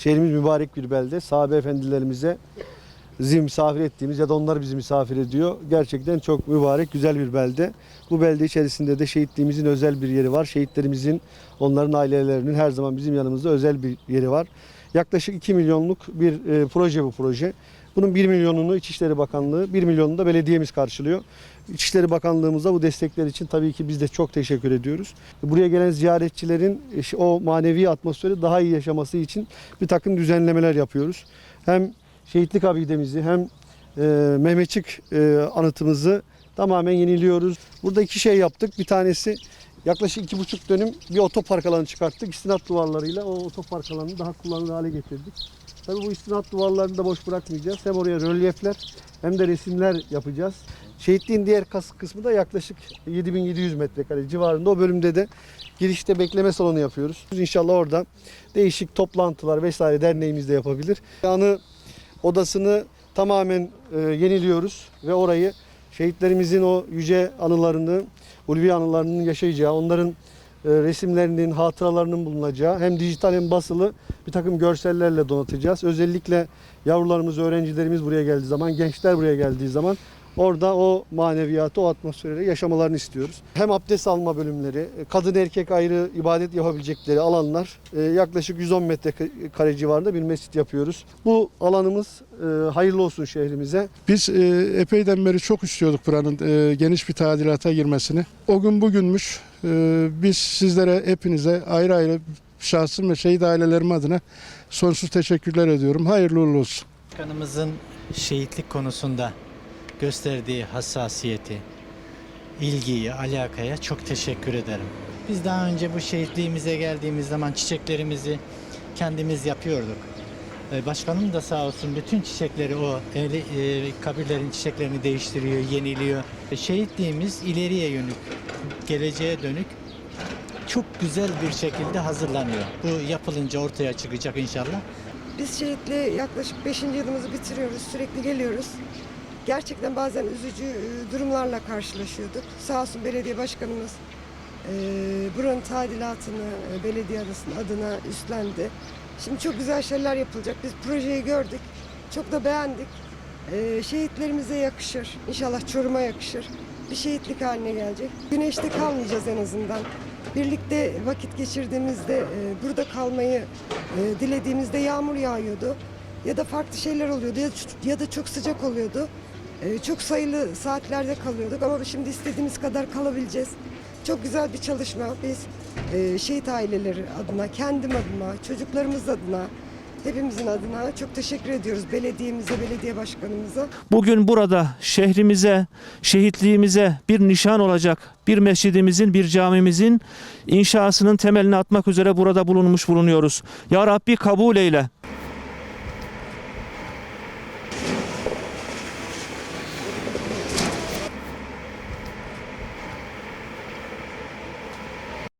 Şehrimiz mübarek bir belde. Sahabe efendilerimize bizi misafir ettiğimiz ya da onlar bizi misafir ediyor. Gerçekten çok mübarek, güzel bir belde. Bu belde içerisinde de şehitliğimizin özel bir yeri var. Şehitlerimizin, onların ailelerinin her zaman bizim yanımızda özel bir yeri var. Yaklaşık 2 milyonluk bir e, proje bu proje. Bunun 1 milyonunu İçişleri Bakanlığı, 1 milyonunu da belediyemiz karşılıyor. İçişleri Bakanlığımıza bu destekler için tabii ki biz de çok teşekkür ediyoruz. Buraya gelen ziyaretçilerin e, o manevi atmosferi daha iyi yaşaması için bir takım düzenlemeler yapıyoruz. Hem şehitlik abidemizi hem e, Mehmetçik e, anıtımızı tamamen yeniliyoruz. Burada iki şey yaptık. Bir tanesi yaklaşık iki buçuk dönüm bir otopark alanı çıkarttık. İstinat duvarlarıyla o otopark alanını daha kullanılır hale getirdik. Tabii bu istinat duvarlarını da boş bırakmayacağız. Hem oraya rölyefler hem de resimler yapacağız. Şehitliğin diğer kas- kısmı da yaklaşık 7700 metrekare civarında. O bölümde de girişte bekleme salonu yapıyoruz. İnşallah orada değişik toplantılar vesaire derneğimiz de yapabilir. Anı odasını tamamen e, yeniliyoruz ve orayı şehitlerimizin o yüce anılarını, ulvi anılarının yaşayacağı, onların resimlerinin, hatıralarının bulunacağı hem dijital hem basılı bir takım görsellerle donatacağız. Özellikle yavrularımız, öğrencilerimiz buraya geldiği zaman, gençler buraya geldiği zaman orada o maneviyatı, o atmosferi yaşamalarını istiyoruz. Hem abdest alma bölümleri, kadın erkek ayrı ibadet yapabilecekleri alanlar e, yaklaşık 110 metrekare civarında bir mescit yapıyoruz. Bu alanımız e, hayırlı olsun şehrimize. Biz e, epeyden beri çok istiyorduk buranın e, geniş bir tadilata girmesini. O gün bugünmüş. E, biz sizlere hepinize ayrı ayrı şahsım ve şehit ailelerim adına sonsuz teşekkürler ediyorum. Hayırlı uğurlu olsun. Başkanımızın şehitlik konusunda gösterdiği hassasiyeti, ilgiyi, alakaya çok teşekkür ederim. Biz daha önce bu şehitliğimize geldiğimiz zaman çiçeklerimizi kendimiz yapıyorduk. Ee, Başkanım da sağ olsun bütün çiçekleri o eli, e, kabirlerin çiçeklerini değiştiriyor, yeniliyor. Şehitliğimiz ileriye yönük, geleceğe dönük çok güzel bir şekilde hazırlanıyor. Bu yapılınca ortaya çıkacak inşallah. Biz şehitliğe yaklaşık 5. yılımızı bitiriyoruz. Sürekli geliyoruz. Gerçekten bazen üzücü e, durumlarla karşılaşıyorduk. Sağ olsun belediye başkanımız e, buranın tadilatını e, belediye adasının adına üstlendi. Şimdi çok güzel şeyler yapılacak. Biz projeyi gördük. Çok da beğendik. E, şehitlerimize yakışır. İnşallah Çorum'a yakışır. Bir şehitlik haline gelecek. Güneşte kalmayacağız en azından. Birlikte vakit geçirdiğimizde, e, burada kalmayı e, dilediğimizde yağmur yağıyordu. Ya da farklı şeyler oluyordu ya, ya da çok sıcak oluyordu. E, çok sayılı saatlerde kalıyorduk ama şimdi istediğimiz kadar kalabileceğiz. Çok güzel bir çalışma. Biz e, şehit aileleri adına, kendim adıma, çocuklarımız adına, hepimizin adına çok teşekkür ediyoruz belediyemize, belediye başkanımıza. Bugün burada şehrimize, şehitliğimize bir nişan olacak bir mescidimizin, bir camimizin inşasının temelini atmak üzere burada bulunmuş bulunuyoruz. Ya Rabbi kabul eyle.